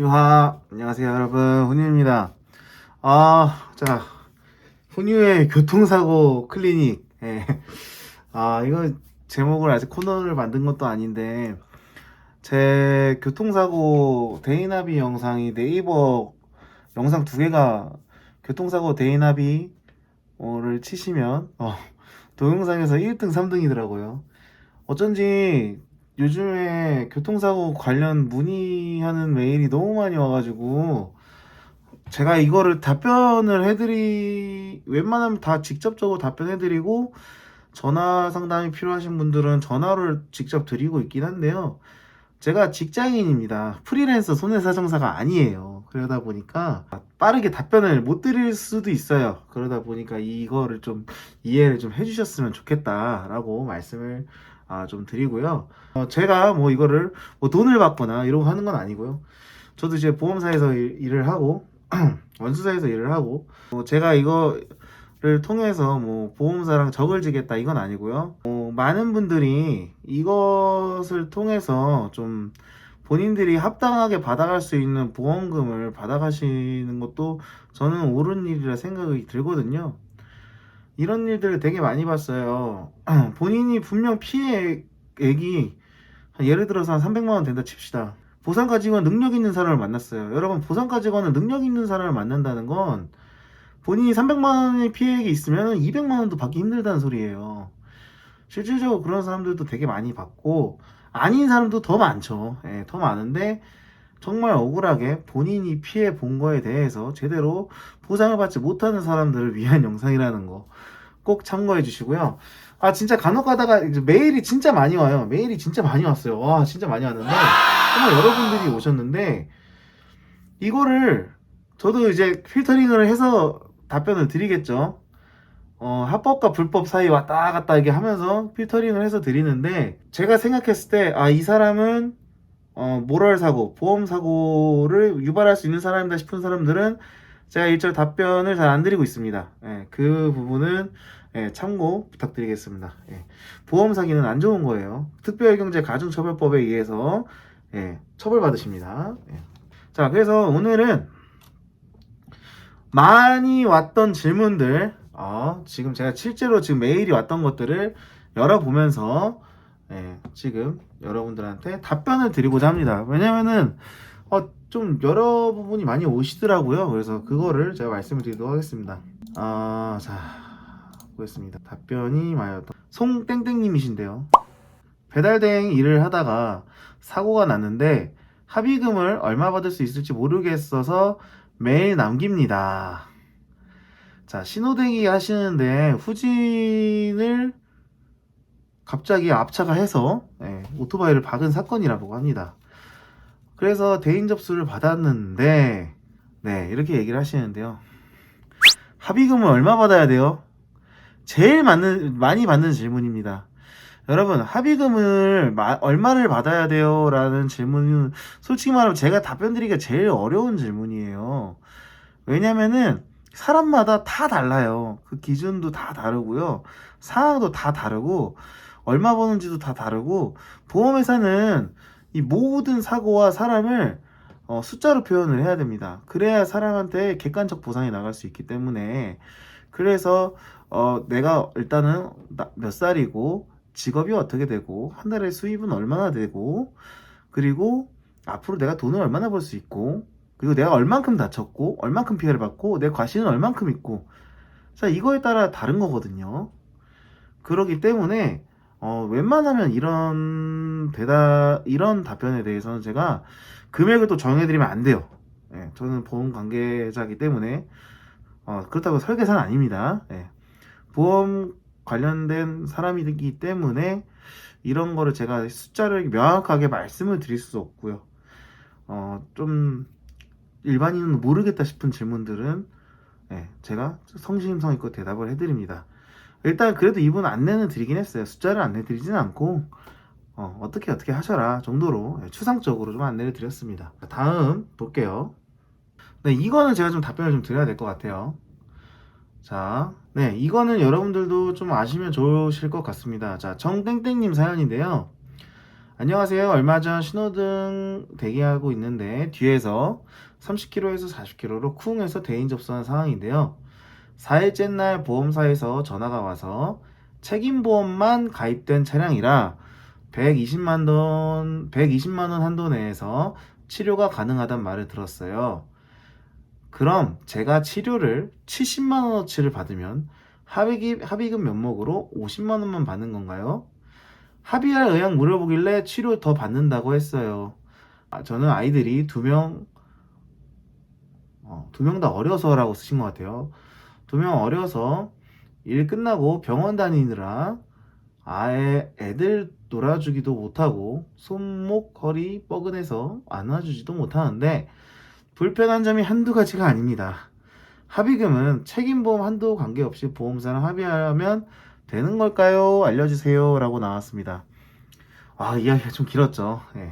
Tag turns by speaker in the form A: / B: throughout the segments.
A: 유하. 안녕하세요 여러분. 훈유입니다. 아자 훈유의 교통사고 클리닉. 예. 아 이거 제목을 아직 코너를 만든 것도 아닌데 제 교통사고 데이나비 영상이 네이버 영상 두 개가 교통사고 데이나비를 치시면 어, 동영상에서 1등 3등이더라고요. 어쩐지 요즘에 교통사고 관련 문의하는 메일이 너무 많이 와가지고 제가 이거를 답변을 해드리 웬만하면 다 직접적으로 답변해드리고 전화 상담이 필요하신 분들은 전화를 직접 드리고 있긴 한데요. 제가 직장인입니다. 프리랜서 손해사정사가 아니에요. 그러다 보니까 빠르게 답변을 못 드릴 수도 있어요. 그러다 보니까 이거를 좀 이해를 좀 해주셨으면 좋겠다라고 말씀을 아, 좀 드리고요. 어, 제가 뭐 이거를 뭐 돈을 받거나 이러고 하는 건 아니고요. 저도 이제 보험사에서 일, 일을 하고 원수사에서 일을 하고 뭐 제가 이거를 통해서 뭐 보험사랑 적을 지겠다 이건 아니고요. 어, 많은 분들이 이것을 통해서 좀 본인들이 합당하게 받아갈 수 있는 보험금을 받아가시는 것도 저는 옳은 일이라 생각이 들거든요. 이런 일들을 되게 많이 봤어요. 본인이 분명 피해액이 한 예를 들어서 한 300만 원 된다 칩시다. 보상가 직원 능력 있는 사람을 만났어요. 여러분 보상가 직원은 능력 있는 사람을 만난다는 건 본인이 300만 원의 피해액이 있으면 200만 원도 받기 힘들다는 소리예요. 실질적으로 그런 사람들도 되게 많이 받고 아닌 사람도 더 많죠. 예, 더 많은데 정말 억울하게 본인이 피해 본 거에 대해서 제대로 보상을 받지 못하는 사람들을 위한 영상이라는 거 꼭 참고해 주시고요. 아 진짜 간혹 가다가 이제 메일이 진짜 많이 와요. 메일이 진짜 많이 왔어요. 와 진짜 많이 왔는데 정말 여러분들이 오셨는데 이거를 저도 이제 필터링을 해서 답변을 드리겠죠. 어, 합법과 불법 사이 왔다 갔다 이게 하면서 필터링을 해서 드리는데 제가 생각했을 때 아 이 사람은 어, 모럴 사고, 보험 사고를 유발할 수 있는 사람이다 싶은 사람들은 제가 일절 답변을 잘 안 드리고 있습니다. 예, 그 부분은 예, 참고 부탁드리겠습니다. 예, 보험 사기는 안 좋은 거예요. 특별경제 가중처벌법에 의해서 예, 처벌받으십니다. 예. 자, 그래서 오늘은 많이 왔던 질문들, 어, 지금 제가 실제로 지금 메일이 왔던 것들을 열어보면서 예, 지금 여러분들한테 답변을 드리고자 합니다. 왜냐면은 어, 좀 여러 부분이 많이 오시더라고요. 그래서 그거를 제가 말씀을 드리도록 하겠습니다. 아, 자, 보겠습니다. 답변이 많이 왔던 송땡땡님이신데요. 배달 대행 일을 하다가 사고가 났는데 합의금을 얼마 받을 수 있을지 모르겠어서 매일 남깁니다. 자, 신호대기 하시는데 후진을 갑자기 앞차가 해서 예, 오토바이를 박은 사건이라고 합니다. 그래서 대인 접수를 받았는데 네 이렇게 얘기를 하시는데요. 합의금은 얼마 받아야 돼요? 제일 많은 많이 받는 질문입니다. 여러분 합의금을 마- 얼마를 받아야 돼요? 라는 질문은 솔직히 말하면 제가 답변 드리기가 제일 어려운 질문이에요. 왜냐면은 사람마다 다 달라요. 그 기준도 다 다르고요. 상황도 다 다르고 얼마 버는지도 다 다르고 보험회사는 이 모든 사고와 사람을 어, 숫자로 표현을 해야 됩니다. 그래야 사람한테 객관적 보상이 나갈 수 있기 때문에 그래서 어, 내가 일단은 나- 몇 살이고 직업이 어떻게 되고 한 달에 수입은 얼마나 되고 그리고 앞으로 내가 돈을 얼마나 벌 수 있고 그리고 내가 얼만큼 다쳤고 얼만큼 피해를 받고 내 과실은 얼만큼 있고 자 이거에 따라 다른 거거든요. 그러기 때문에 어, 웬만하면 이런 대답, 이런 답변에 대해서는 제가 금액을 또 정해드리면 안 돼요. 예, 저는 보험 관계자이기 때문에, 어, 그렇다고 설계사는 아닙니다. 예, 보험 관련된 사람이기 때문에 이런 거를 제가 숫자를 명확하게 말씀을 드릴 수 없고요. 어, 좀 일반인은 모르겠다 싶은 질문들은 예, 제가 성심성의껏 대답을 해드립니다. 일단 그래도 이분 안내는 드리긴 했어요. 숫자를 안내 드리진 않고 어, 어떻게 어떻게 하셔라 정도로 예, 추상적으로 좀 안내를 드렸습니다. 다음 볼게요. 네, 이거는 제가 좀 답변을 좀 드려야 될 것 같아요. 자, 네, 이거는 여러분들도 좀 아시면 좋으실 것 같습니다. 자, 정땡땡님 사연인데요. 안녕하세요. 얼마 전 신호등 대기하고 있는데 뒤에서 30km에서 40km로 쿵해서 대인 접수한 상황인데요. 4일째 날 보험사에서 전화가 와서 책임보험만 가입된 차량이라 120만 원, 120만 원 한도 내에서 치료가 가능하단 말을 들었어요. 그럼 제가 치료를 70만 원어치를 받으면 합의금, 합의금 면목으로 50만 원만 받는 건가요? 합의할 의향 물어보길래 치료 더 받는다고 했어요. 아, 저는 아이들이 두 명, 어, 두 명 다 어려서라고 쓰신 것 같아요. 두 명 어려서 일 끝나고 병원 다니느라 아예 애들 놀아주기도 못하고 손목 허리 뻐근해서 안아주지도 못하는데 불편한 점이 한두 가지가 아닙니다. 합의금은 책임보험 한도 관계없이 보험사랑 합의하면 되는 걸까요? 알려주세요. 라고 나왔습니다. 아, 이야기가 좀 길었죠. 예.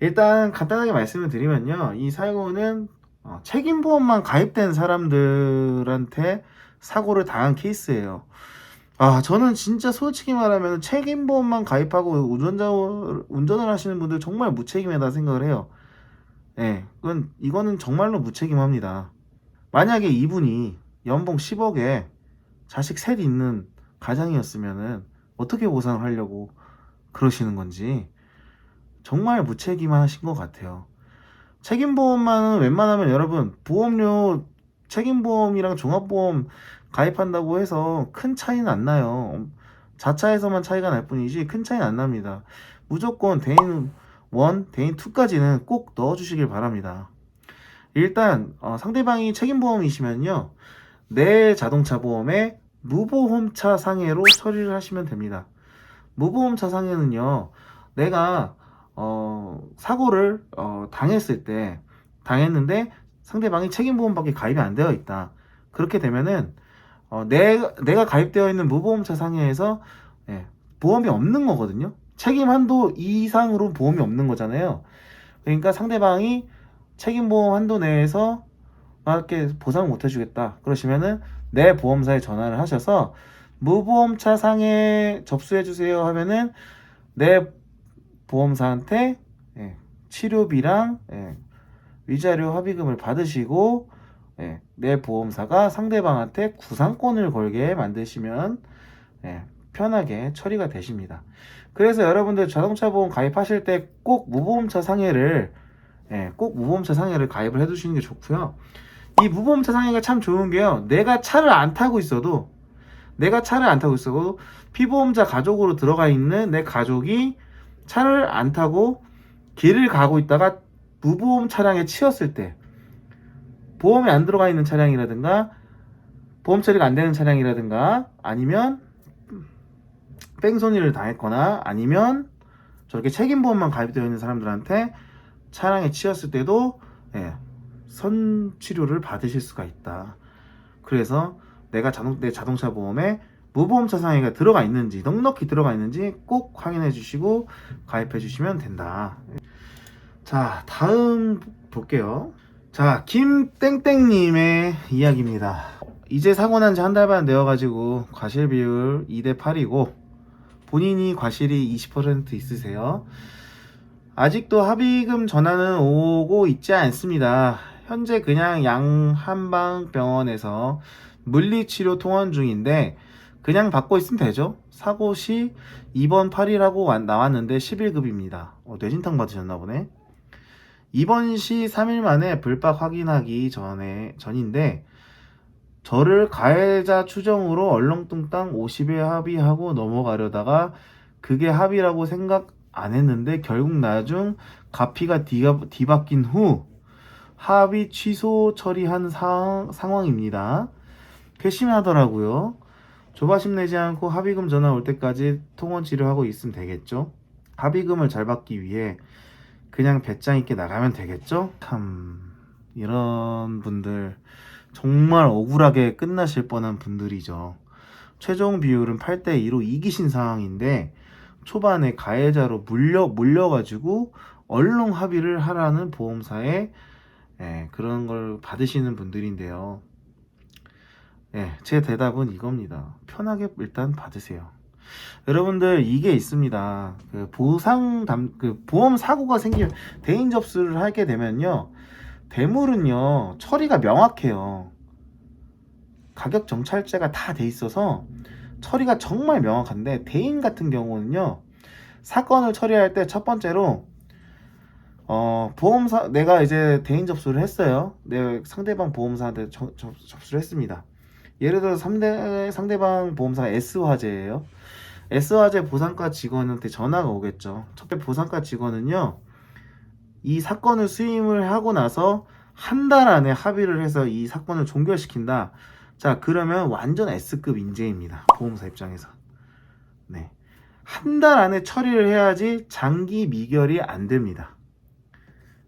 A: 일단 간단하게 말씀을 드리면요. 이 사고는 어, 책임보험만 가입된 사람들한테 사고를 당한 케이스예요. 아, 저는 진짜 솔직히 말하면 책임보험만 가입하고 운전자, 운전을 하시는 분들 정말 무책임하다 생각을 해요. 예, 그건, 이거는 정말로 무책임합니다. 만약에 이분이 연봉 10억에 자식 셋 있는 가장이었으면은 어떻게 보상을 하려고 그러시는 건지 정말 무책임하신 것 같아요. 책임보험만은 웬만하면 여러분 보험료 책임보험이랑 종합보험 가입한다고 해서 큰 차이는 안 나요. 자차에서만 차이가 날 뿐이지 큰 차이는 안 납니다. 무조건 대인 1, 대인 2까지는 꼭 넣어주시길 바랍니다. 일단 어, 상대방이 책임보험이시면요. 내 자동차 보험에 무보험차 상해로 처리를 하시면 됩니다. 무보험차 상해는요. 내가 어, 사고를 어, 당했을 때 당했는데 상대방이 책임보험밖에 가입이 안 되어 있다. 그렇게 되면은 어, 내, 내가 가입되어 있는 무보험차 상해에서 예, 보험이 없는 거거든요. 책임 한도 이상으로 보험이 없는 거잖아요. 그러니까 상대방이 책임보험 한도 내에서 이렇게 보상을 못 해주겠다. 그러시면은 내 보험사에 전화를 하셔서 무보험차 상해 접수해 주세요 하면은 내 보험사한테 예, 치료비랑 예, 위자료 합의금을 받으시고 예, 내 보험사가 상대방한테 구상권을 걸게 만드시면 예, 편하게 처리가 되십니다. 그래서 여러분들 자동차 보험 가입하실 때 꼭 무보험차 상해를 예, 꼭 무보험차 상해를 가입을 해두시는 게 좋고요. 이 무보험차 상해가 참 좋은 게요. 내가 차를 안 타고 있어도 내가 차를 안 타고 있어도 피보험자 가족으로 들어가 있는 내 가족이 차를 안 타고 길을 가고 있다가 무보험 차량에 치였을 때 보험이 안 들어가 있는 차량이라든가 보험 처리가 안 되는 차량이라든가 아니면 뺑소니를 당했거나 아니면 저렇게 책임보험만 가입되어 있는 사람들한테 차량에 치였을 때도 예, 선치료를 받으실 수가 있다. 그래서 내가 자동, 내 자동차 보험에 무보험차 상해가 들어가 있는지 넉넉히 들어가 있는지 꼭 확인해 주시고 가입해 주시면 된다. 자 다음 볼게요. 자 김땡땡님의 이야기입니다. 이제 사고 난 지 한 달 반 되어가지고 과실 비율 2대 8이고 본인이 과실이 20% 있으세요. 아직도 합의금 전화는 오고 있지 않습니다. 현재 그냥 양한방병원에서 물리치료 통원 중인데 그냥 받고 있으면 되죠. 사고 시 2번 8이라고 나왔는데 11급입니다. 어, 뇌진탕 받으셨나 보네. 입원 시 3일 만에 불박 확인하기 전에 전인데 저를 가해자 추정으로 얼렁뚱땅 50에 합의하고 넘어가려다가 그게 합의라고 생각 안 했는데 결국 나중 가피가 뒤가, 뒤바뀐 후 합의 취소 처리한 상, 상황입니다. 괘씸하더라고요. 조바심 내지 않고 합의금 전화 올 때까지 통원 치료하고 있으면 되겠죠? 합의금을 잘 받기 위해 그냥 배짱 있게 나가면 되겠죠? 참 이런 분들 정말 억울하게 끝나실 뻔한 분들이죠. 최종 비율은 8대 2로 이기신 상황인데 초반에 가해자로 물려 물려가지고 얼렁 합의를 하라는 보험사에 예, 그런 걸 받으시는 분들인데요. 예, 제 대답은 이겁니다. 편하게 일단 받으세요. 여러분들 이게 있습니다. 그 보상 담, 그 보험 사고가 생기면 대인 접수를 하게 되면요. 대물은요, 처리가 명확해요. 가격 정찰제가 다 돼 있어서 처리가 정말 명확한데 대인 같은 경우는요. 사건을 처리할 때 첫 번째로 어, 보험사 내가 이제 대인 접수를 했어요. 내 상대방 보험사한테 저- 저- 접수를 했습니다. 예를 들어 상대 상대방 보험사가 S화재예요. S화재 보상과 직원한테 전화가 오겠죠. 첫째 보상과 직원은요. 이 사건을 수임을 하고 나서 한 달 안에 합의를 해서 이 사건을 종결시킨다. 자, 그러면 완전 S급 인재입니다. 보험사 입장에서. 네. 한 달 안에 처리를 해야지 장기 미결이 안 됩니다.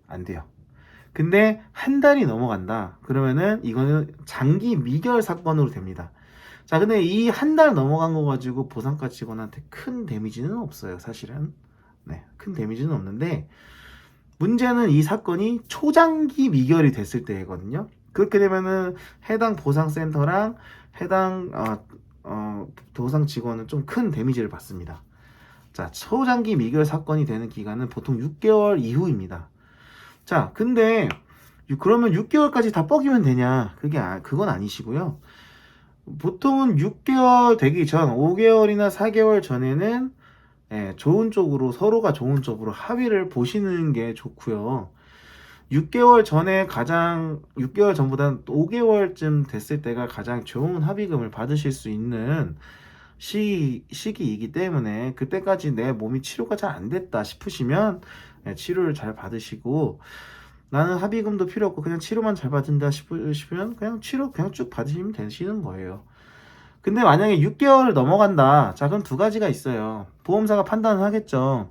A: 안 돼요. 근데 한 달이 넘어간다. 그러면은 이거는 장기 미결 사건으로 됩니다. 자, 근데 이 한 달 넘어간 거 가지고 보상가 직원한테 큰 데미지는 없어요, 사실은. 네, 큰 데미지는 없는데 문제는 이 사건이 초장기 미결이 됐을 때거든요. 그렇게 되면은 해당 보상센터랑 해당 어, 어, 보상 직원은 좀 큰 데미지를 받습니다. 자, 초장기 미결 사건이 되는 기간은 보통 6개월 이후입니다. 자, 근데 유- 그러면 6개월까지 다 뻐기면 되냐? 그게 아, 그건 아니시고요. 보통은 6개월 되기 전 5개월이나 4개월 전에는 예, 좋은 쪽으로 서로가 좋은 쪽으로 합의를 보시는 게 좋고요. 6개월 전에 가장 6개월 전보다는 5개월쯤 됐을 때가 가장 좋은 합의금을 받으실 수 있는 시, 시기이기 때문에 그때까지 내 몸이 치료가 잘 안 됐다 싶으시면 예, 치료를 잘 받으시고 나는 합의금도 필요 없고 그냥 치료만 잘 받는다 싶으시면 그냥 치료 그냥 쭉 받으시면 되시는 거예요. 근데 만약에 6개월을 넘어간다. 자, 그럼 두 가지가 있어요. 보험사가 판단을 하겠죠.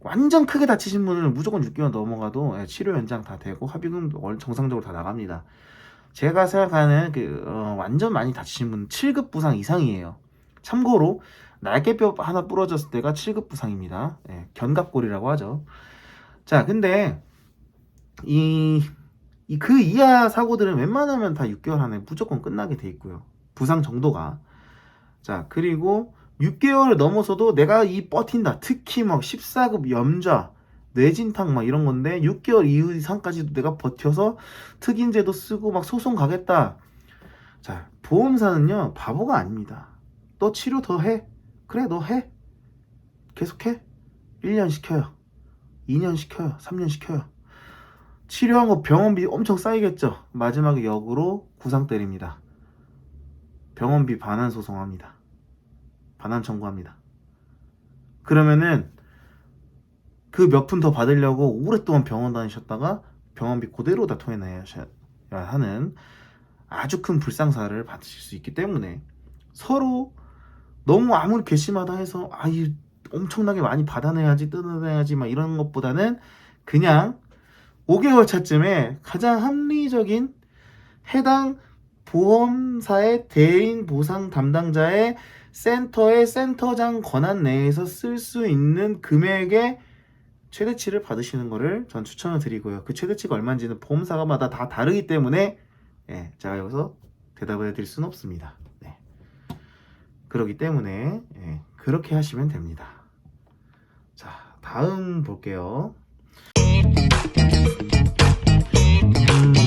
A: 완전 크게 다치신 분은 무조건 6개월 넘어가도 예, 치료 연장 다 되고 합의금 월- 정상적으로 다 나갑니다. 제가 생각하는 그 어, 완전 많이 다치신 분은 7급 부상 이상이에요. 참고로 날개뼈 하나 부러졌을 때가 7급 부상입니다. 예, 견갑골이라고 하죠. 자, 근데 이그 이하 사고들은 웬만하면 다 6개월 안에 무조건 끝나게 돼 있고요. 부상 정도가. 자, 그리고 6개월을 넘어서도 내가 이 버틴다. 특히 막 14급 염좌, 뇌진탕 막 이런 건데 6개월 이후 이상까지도 내가 버텨서 특인제도 쓰고 막 소송 가겠다. 자, 보험사는요, 바보가 아닙니다. 너 치료 더 해. 그래, 너 해. 계속해. 1년 시켜요. 2년 시켜요. 3년 시켜요. 치료한 거 병원비 엄청 쌓이겠죠. 마지막에 역으로 구상 때립니다. 병원비 반환 소송합니다. 반환 청구합니다. 그러면은 그 몇 푼 더 받으려고 오랫동안 병원 다니셨다가 병원비 그대로 다 토해내야 하는 아주 큰 불상사를 받으실 수 있기 때문에 서로 너무 아무리 괘씸하다 해서 아이 엄청나게 많이 받아내야지 뜯어내야지 막 이런 것보다는 그냥 5개월 차쯤에 가장 합리적인 해당 보험사의 대인 보상 담당자의 센터의 센터장 권한 내에서 쓸 수 있는 금액의 최대치를 받으시는 것을 전 추천을 드리고요. 그 최대치가 얼마인지는 보험사마다 다 다르기 때문에 예, 제가 여기서 대답을 해드릴 수는 없습니다. 그렇기 때문에 예, 그렇게 하시면 됩니다. 자, 다음 볼게요. 음.